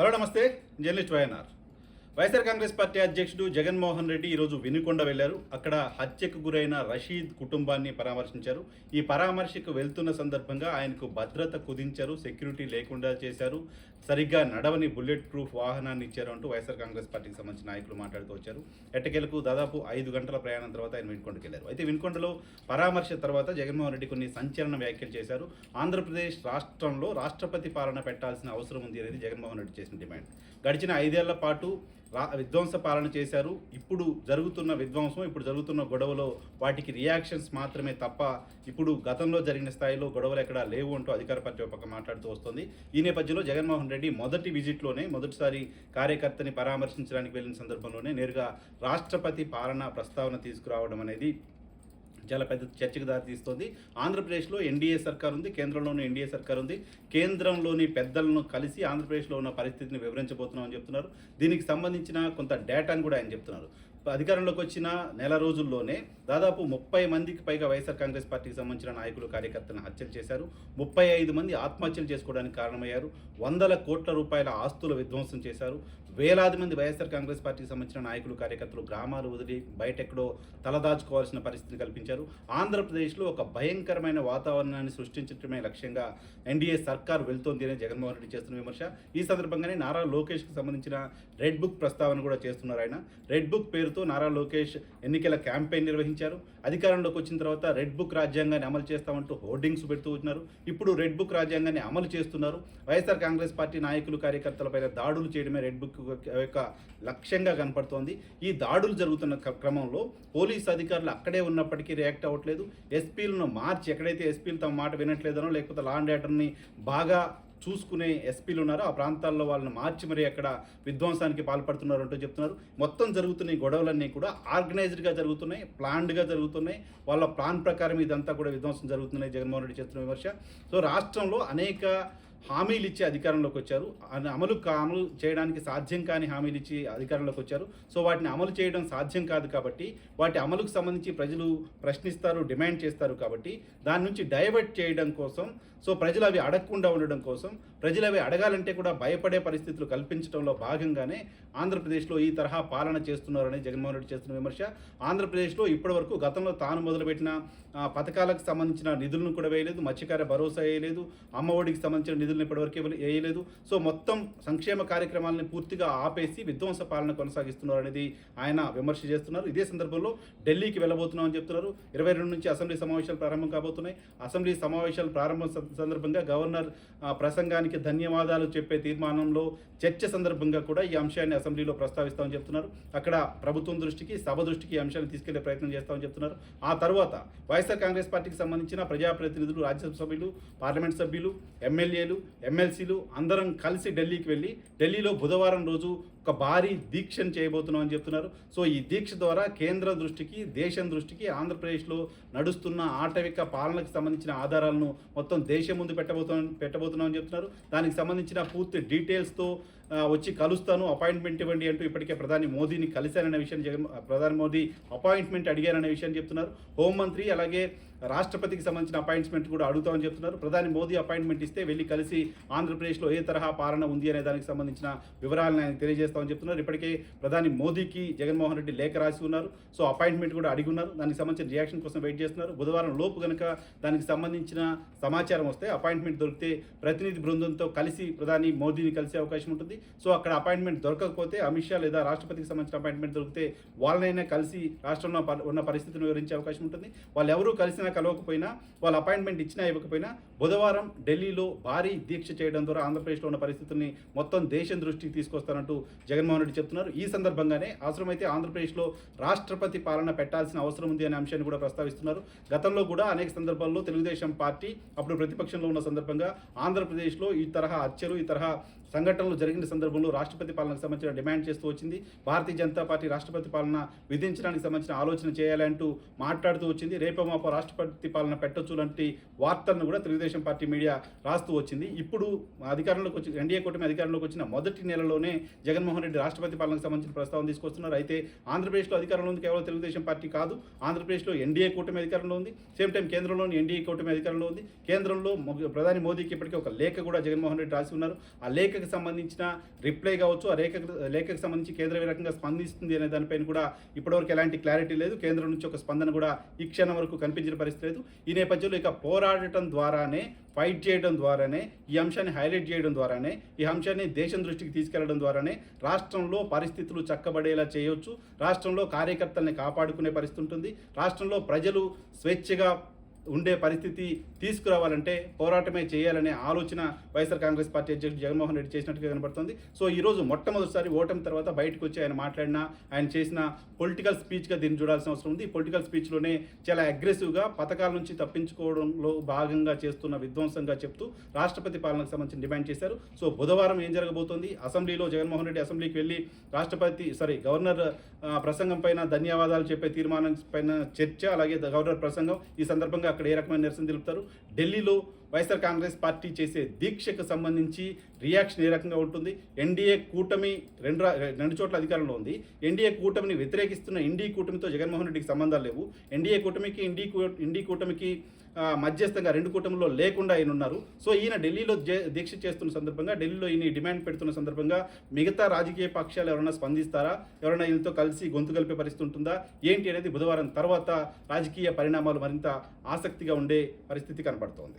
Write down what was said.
Hello నమస్తే. Journalist YNR. YSR Congress party అధ్యక్షుడు జగన్మోహన్ రెడ్డి ఈరోజు వినుకొండ వెళ్ళారు. అక్కడ హత్యకు గురైన రషీద్ కుటుంబాన్ని పరామర్శించారు. ఈ పరామర్శకు వెళ్తున్న సందర్భంగా ఆయనకు భద్రత కుదించారు. సెక్యూరిటీ లేకుండా చేశారు. సరిగ్గా నడవని బుల్లెట్ ప్రూఫ్ వాహనాన్ని ఇచ్చారు అంటూ వైఎస్ఆర్ కాంగ్రెస్ పార్టీకి సంబంధించిన నాయకులు మాట్లాడుతూ వచ్చారు. ఎట్టకేలకు దాదాపు ఐదు గంటల ప్రయాణం తర్వాత ఆయన వినుకొండకి వెళ్ళారు అయితే వినుకొండలో పరామర్శ తర్వాత జగన్మోహన్ రెడ్డి కొన్ని సంచలన వ్యాఖ్యలు చేశారు. ఆంధ్రప్రదేశ్ రాష్ట్రంలో రాష్ట్రపతి పాలన పెట్టాల్సిన అవసరం ఉంది అనేది జగన్మోహన్ రెడ్డి చేసిన డిమాండ్. గడిచిన ఐదేళ్ళ పాటు విధ్వంస పాలన చేశారు. ఇప్పుడు జరుగుతున్న విధ్వంసం ఇప్పుడు జరుగుతున్న గొడవలో వాటికి రియాక్షన్స్ మాత్రమే తప్ప ఇప్పుడు గతంలో జరిగిన స్థాయిలో గొడవలు ఎక్కడా లేవు అంటూ అధికార పార్టీ ఒక పక్క మాట్లాడుతూ వస్తుంది. ఈ నేపథ్యంలో జగన్మోహన్ రెడ్డి మొదటి విజిట్లోనే మొదటిసారి కార్యకర్తని పరామర్శించడానికి వెళ్ళిన సందర్భంలోనే నేరుగా రాష్ట్రపతి పాలన ప్రస్తావన తీసుకురావడం అనేది చాలా పెద్ద చర్చకు దారితీస్తోంది. ఆంధ్రప్రదేశ్లో ఎన్డీఏ సర్కార్ ఉంది కేంద్రంలోని ఎన్డీఏ సర్కార్ ఉంది. కేంద్రంలోని పెద్దలను కలిసి ఆంధ్రప్రదేశ్లో ఉన్న పరిస్థితిని వివరించబోతున్నామని చెప్తున్నారు. దీనికి సంబంధించిన కొంత డేటాను కూడా ఆయన చెప్తున్నారు. అధికారంలోకి వచ్చిన నెల రోజుల్లోనే దాదాపు ముప్పై మందికి పైగా వైఎస్ఆర్ కాంగ్రెస్ పార్టీకి సంబంధించిన నాయకులు కార్యకర్తలను హత్యలు చేశారు. ముప్పై ఐదు మంది ఆత్మహత్యలు చేసుకోవడానికి కారణమయ్యారు. వందల కోట్ల రూపాయల ఆస్తుల విధ్వంసం చేశారు. వేలాది మంది వైఎస్ఆర్ కాంగ్రెస్ పార్టీకి సంబంధించిన నాయకులు కార్యకర్తలు గ్రామాలు వదిలి బయటెక్కడో తలదాచుకోవాల్సిన పరిస్థితిని కల్పించారు. ఆంధ్రప్రదేశ్లో ఒక భయంకరమైన వాతావరణాన్ని సృష్టించడమే లక్ష్యంగా ఎన్డీఏ సర్కార్ వెళ్తోంది అని జగన్మోహన్ రెడ్డి చేస్తున్న విమర్శ. ఈ సందర్భంగానే నారా లోకేష్కి సంబంధించిన రెడ్ బుక్ ప్రస్తావన కూడా చేస్తున్నారు ఆయన. రెడ్ బుక్ పేరు పేరుతో నారా లోకేష్ ఎన్నికల క్యాంపెయిన్ నిర్వహించారు. అధికారంలోకి వచ్చిన తర్వాత రెడ్ బుక్ రాజ్యాంగాన్ని అమలు చేస్తామంటూ హోర్డింగ్స్ పెడుతూ ఉన్నారు. ఇప్పుడు రెడ్ బుక్ రాజ్యాంగాన్ని అమలు చేస్తున్నారు. వైఎస్ఆర్ కాంగ్రెస్ పార్టీ నాయకులు కార్యకర్తలపైన దాడులు చేయడమే రెడ్ బుక్ యొక్క లక్ష్యంగా కనపడుతోంది. ఈ దాడులు జరుగుతున్న క్రమంలో పోలీస్ అధికారులు అక్కడే ఉన్నప్పటికీ రియాక్ట్ అవ్వట్లేదు. ఎస్పీలను మార్చి ఎక్కడైతే ఎస్పీలు తమ మాట వినట్లేదనో లేకపోతే లా అండ్ ఆర్డర్ని బాగా చూసుకునే ఎస్పీలు ఉన్నారో. ఆ ప్రాంతాల్లో వాళ్ళని మార్చి మరి అక్కడ విధ్వంసానికి పాల్పడుతున్నారు అంటూ చెప్తున్నారు. మొత్తం జరుగుతున్న గొడవలన్నీ కూడా ఆర్గనైజ్డ్గా జరుగుతున్నాయి ప్లాన్డ్గా జరుగుతున్నాయి. వాళ్ళ ప్లాన్ ప్రకారం ఇదంతా కూడా విధ్వంసం జరుగుతున్నాయి. జగన్మోహన్ రెడ్డి చేస్తున్న విమర్శ. సో రాష్ట్రంలో అనేక హామీలు ఇచ్చి అధికారంలోకి వచ్చారు. అమలు అమలు చేయడానికి సాధ్యం కాని హామీలు ఇచ్చి అధికారంలోకి వచ్చారు. సో వాటిని అమలు చేయడం సాధ్యం కాదు కాబట్టి వాటి అమలుకు సంబంధించి ప్రజలు ప్రశ్నిస్తారు డిమాండ్ చేస్తారు కాబట్టి దాని నుంచి డైవర్ట్ చేయడం కోసం సో ప్రజలు అవి అడగకుండా ఉండడం కోసం ప్రజలు అవి అడగాలంటే కూడా భయపడే పరిస్థితులు కల్పించడంలో భాగంగానే ఆంధ్రప్రదేశ్లో ఈ తరహా పాలన చేస్తున్నారని జగన్మోహన్ రెడ్డి చేస్తున్న విమర్శ. ఆంధ్రప్రదేశ్లో ఇప్పటివరకు గతంలో తాను మొదలుపెట్టిన పథకాలకు సంబంధించిన నిధులను కూడా వేయలేదు మత్స్యకార భరోసా వేయలేదు అమ్మఒడికి సంబంధించిన నిధులు నిధులను ఇప్పటివరకు వేయలేదు. సో మొత్తం సంక్షేమ కార్యక్రమాలను పూర్తిగా ఆపేసి విధ్వంస పాలన కొనసాగిస్తున్నారు అనేది ఆయన విమర్శ చేస్తున్నారు. ఇదే సందర్భంలో ఢిల్లీకి వెళ్ళబోతున్నామని చెప్తున్నారు. ఇరవై రెండు నుంచి అసెంబ్లీ సమావేశాలు ప్రారంభం కాబోతున్నాయి. అసెంబ్లీ సమావేశాలు ప్రారంభం సందర్భంగా గవర్నర్ ప్రసంగానికి ధన్యవాదాలు చెప్పే తీర్మానంలో చర్చ సందర్భంగా కూడా ఈ అంశాన్ని అసెంబ్లీలో ప్రస్తావిస్తామని చెప్తున్నారు. అక్కడ ప్రభుత్వం దృష్టికి సభ దృష్టికి ఈ అంశాన్ని తీసుకెళ్ళే ప్రయత్నం చేస్తామని చెప్తున్నారు. ఆ తర్వాత వైఎస్ఆర్ కాంగ్రెస్ పార్టీకి సంబంధించిన ప్రజాప్రతినిధులు రాజ్యసభ సభ్యులు పార్లమెంట్ సభ్యులు ఎమ్మెల్యేలు ఎమ్మెల్సీలు అందరం కలిసి ఢిల్లీకి వెళ్ళి ఢిల్లీలో బుధవారం రోజు ఒక భారీ దీక్షను చేయబోతున్నాం అని చెప్తున్నారు. సో ఈ దీక్ష ద్వారా కేంద్ర దృష్టికి దేశం దృష్టికి ఆంధ్రప్రదేశ్లో నడుస్తున్న ఆటవిక పాలనకు సంబంధించిన ఆధారాలను మొత్తం దేశం ముందు పెట్టబోతున్నాం పెట్టబోతున్నాం అని చెప్తున్నారు. దానికి సంబంధించిన పూర్తి డీటెయిల్స్తో వచ్చి కలుస్తాను. అపాయింట్మెంట్ ఇవ్వండి అంటూ ఇప్పటికే ప్రధాని మోదీని కలిశారనే విషయం జగన్ ప్రధాని మోదీ అపాయింట్మెంట్ అడిగారనే విషయం చెప్తున్నారు. హోంమంత్రి అలాగే రాష్ట్రపతికి సంబంధించిన అపాయింట్మెంట్ కూడా అడుగుతామని చెప్తున్నారు. ప్రధాని మోదీ అపాయింట్మెంట్ ఇస్తే వెళ్ళి కలిసి ఆంధ్రప్రదేశ్లో ఏ తరహా పాలన ఉంది అనే దానికి సంబంధించిన వివరాలను ఆయన చేస్తామని చెప్తున్నారు. ఇప్పటికే ప్రధాని మోదీకి జగన్మోహన్ రెడ్డి లేఖ రాసి ఉన్నారు. సో అపాయింట్మెంట్ కూడా అడిగి ఉన్నారు. దానికి సంబంధించిన రియాక్షన్ కోసం వెయిట్ చేస్తున్నారు. బుధవారం లోపు కనుక దానికి సంబంధించిన సమాచారం వస్తే అపాయింట్మెంట్ దొరికితే ప్రతినిధి బృందంతో కలిసి ప్రధాని మోదీని కలిసే అవకాశం ఉంటుంది. సో అక్కడ అపాయింట్మెంట్ దొరకకపోతే అమిత్ షా లేదా రాష్ట్రపతికి సంబంధించిన అపాయింట్మెంట్ దొరికితే వాళ్ళనైనా కలిసి రాష్ట్రంలో ఉన్న పరిస్థితిని వివరించే అవకాశం ఉంటుంది. వాళ్ళు ఎవరూ కలిసినా కలవకపోయినా వాళ్ళు అపాయింట్మెంట్ ఇచ్చినా ఇవ్వకపోయినా బుధవారం ఢిల్లీలో భారీ దీక్ష చేయడం ద్వారా ఆంధ్రప్రదేశ్లో ఉన్న పరిస్థితుల్ని మొత్తం దేశం దృష్టికి తీసుకొస్తారంటూ జగన్మోహన్ రెడ్డి చెప్తున్నారు. ఈ సందర్భంగానే అవసరమైతే ఆంధ్రప్రదేశ్లో రాష్ట్రపతి పాలన పెట్టాల్సిన అవసరం ఉంది అనే అంశాన్ని కూడా ప్రస్తావిస్తున్నారు. గతంలో కూడా అనేక సందర్భాల్లో తెలుగుదేశం పార్టీ అప్పుడు ప్రతిపక్షంలో ఉన్న సందర్భంగా ఆంధ్రప్రదేశ్లో ఈ తరహా హత్యలు ఈ తరహా సంఘటనలు జరిగిన సందర్భంలో రాష్ట్రపతి పాలనకు సంబంధించిన డిమాండ్ చేస్తూ వచ్చింది. భారతీయ జనతా పార్టీ రాష్ట్రపతి పాలన విధించడానికి సంబంధించిన ఆలోచన చేయాలంటూ మాట్లాడుతూ వచ్చింది. రేపో మాపో రాష్ట్రపతి పాలన పెట్టొచ్చు లాంటి వార్తలను కూడా తెలుగుదేశం పార్టీ మీడియా రాస్తూ వచ్చింది. ఇప్పుడు అధికారంలోకి వచ్చి ఎన్డీఏ కూటమి అధికారంలోకి వచ్చిన మొదటి నెలలోనే జగన్మోహన్ రెడ్డి రాష్ట్రపతి పాలనకు సంబంధించిన ప్రస్తావన తీసుకొస్తున్నారు. అయితే ఆంధ్రప్రదేశ్లో అధికారంలో ఉంది కేవలం తెలుగుదేశం పార్టీ కాదు. ఆంధ్రప్రదేశ్లో ఎన్డీఏ కూటమి అధికారంలో ఉంది. సేమ్ టైం కేంద్రంలోని ఎన్డీఏ కూటమి అధికారంలో ఉంది. కేంద్రంలో ప్రధాని మోదీకి ఇప్పటికే ఒక లేఖ కూడా జగన్మోహన్ రెడ్డి రాసి ఉన్నారు. ఆ లేఖ లేఖకు సంబంధించిన రిప్లై కావచ్చు ఆ లేఖ లేఖకు సంబంధించి కేంద్రం ఏ రకంగా స్పందిస్తుంది అనే దానిపైన కూడా ఇప్పటివరకు ఎలాంటి క్లారిటీ లేదు. కేంద్రం నుంచి ఒక స్పందన కూడా ఈ క్షణం వరకు కనిపించిన పరిస్థితి లేదు. ఈ నేపథ్యంలో ఇక పోరాడటం ద్వారానే ఫైట్ చేయడం ద్వారానే ఈ అంశాన్ని హైలైట్ చేయడం ద్వారానే ఈ అంశాన్ని దేశం దృష్టికి తీసుకెళ్ళడం ద్వారానే రాష్ట్రంలో పరిస్థితులు చక్కబడేలా చేయవచ్చు రాష్ట్రంలో కార్యకర్తల్ని కాపాడుకునే పరిస్థితి ఉంటుంది. రాష్ట్రంలో ప్రజలు స్వేచ్ఛగా ఉండే పరిస్థితి తీసుకురావాలంటే పోరాటమే చేయాలనే ఆలోచన వైఎస్ఆర్ కాంగ్రెస్ పార్టీ అధ్యక్షుడు జగన్మోహన్ రెడ్డి చేసినట్టుగా కనబడుతుంది సో ఈరోజు మొట్టమొదటిసారి ఓటమి తర్వాత బయటకు వచ్చి ఆయన మాట్లాడిన ఆయన చేసిన పొలిటికల్ స్పీచ్గా దీన్ని చూడాల్సిన అవసరం ఉంది. ఈ పొలిటికల్ స్పీచ్లోనే చాలా అగ్రెసివ్గా పథకాల నుంచి తప్పించుకోవడంలో భాగంగా చేస్తున్న విధ్వంసంగా చెప్తూ రాష్ట్రపతి పాలనకు సంబంధించి డిమాండ్ చేశారు. సో బుధవారం ఏం జరగబోతోంది? అసెంబ్లీలో జగన్మోహన్ రెడ్డి అసెంబ్లీకి వెళ్ళి రాష్ట్రపతి సారీ గవర్నర్ ప్రసంగం పైన ధన్యవాదాలు చెప్పే తీర్మానం పైన చర్చ అలాగే గవర్నర్ ప్రసంగం ఈ సందర్భంగా అక్కడ ఏ రకమైన నిరసన తెలుపుతారు? ఢిల్లీలో వైఎస్ఆర్ కాంగ్రెస్ పార్టీ చేసే దీక్షకు సంబంధించి రియాక్షన్ ఏ రకంగా ఉంటుంది? ఎన్డీఏ కూటమి రెండు రెండు చోట్ల అధికారంలో ఉంది. ఎన్డీఏ కూటమిని వ్యతిరేకిస్తున్న ఇండీ కూటమితో జగన్మోహన్ రెడ్డికి సంబంధాలు లేవు. ఎన్డీఏ కూటమికి ఇండీ కూ- ఇండీ కూటమికి మధ్యస్థంగా రెండు కూటమిలో లేకుండా ఆయన ఉన్నారు. సో ఈయన ఢిల్లీలో దీక్ష చేస్తున్న సందర్భంగా ఢిల్లీలో ఈయన డిమాండ్ పెడుతున్న సందర్భంగా మిగతా రాజకీయ పక్షాలు ఎవరైనా స్పందిస్తారా? ఎవరైనా ఈయనతో కలిసి గొంతు కలిపే పరిస్థితి ఉంటుందా? ఏంటి అనేది బుధవారం తర్వాత రాజకీయ పరిణామాలు మరింత ఆసక్తిగా ఉండే పరిస్థితి కనబడుతోంది.